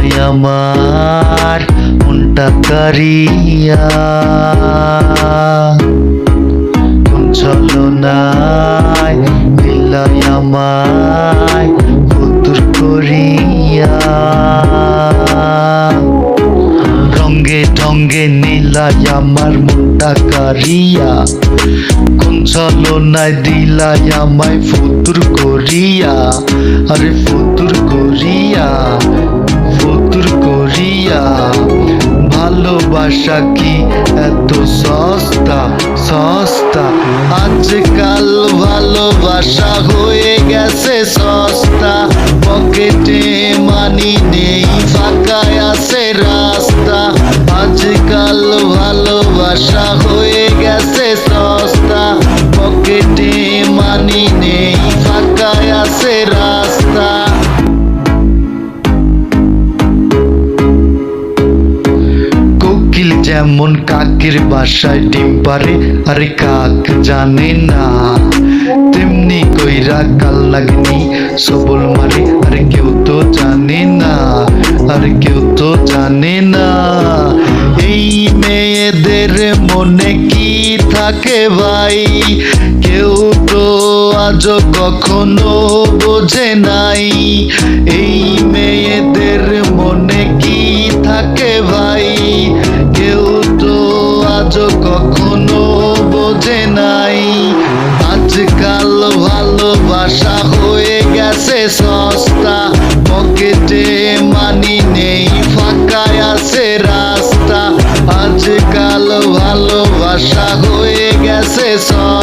আমার মনটা কারিয়া। কোন ছলনায় মিলাই আমায় ফুতুর করিয়া। রঙ্গে ঢঙ্গে নীলাই আমার মনটা কারিয়া। কোন ছলনায় দিলাই আমায় ফুতুর করিয়া। আরে ফুতুর করিয়া। ভালোবাসা কি এত সস্তা? সস্তা। আজকাল ভালোবাসা হয়ে গেছে সস্তা। পকেটে মানি নেই, ফাঁকায় আছে রাস্তা। আজকাল ভালোবাসা হয়ে গেছে সস্তা। পকেটে মানি নেই, ফাঁকায় আছে রাস্তা। কোকিল যেমন কাকের বাসায় ডিম পারে আরে কাক জানে না। তেমনি কইরা কাল লাগনি সবল মারে, আরে কেউ তো জানে না, আর কেউ তো জানে না। এই মেয়েদের মনে কি থাকে ভাই? কেউ তো আজ কখনো বোঝে নাই। এই ভালোবাসা হয়ে গেছে সস্তা। পকেটে মানি নেই, ফাঁকায় আছে রাস্তা। আজকাল ভালোবাসা হয়ে গেছে সস্তা।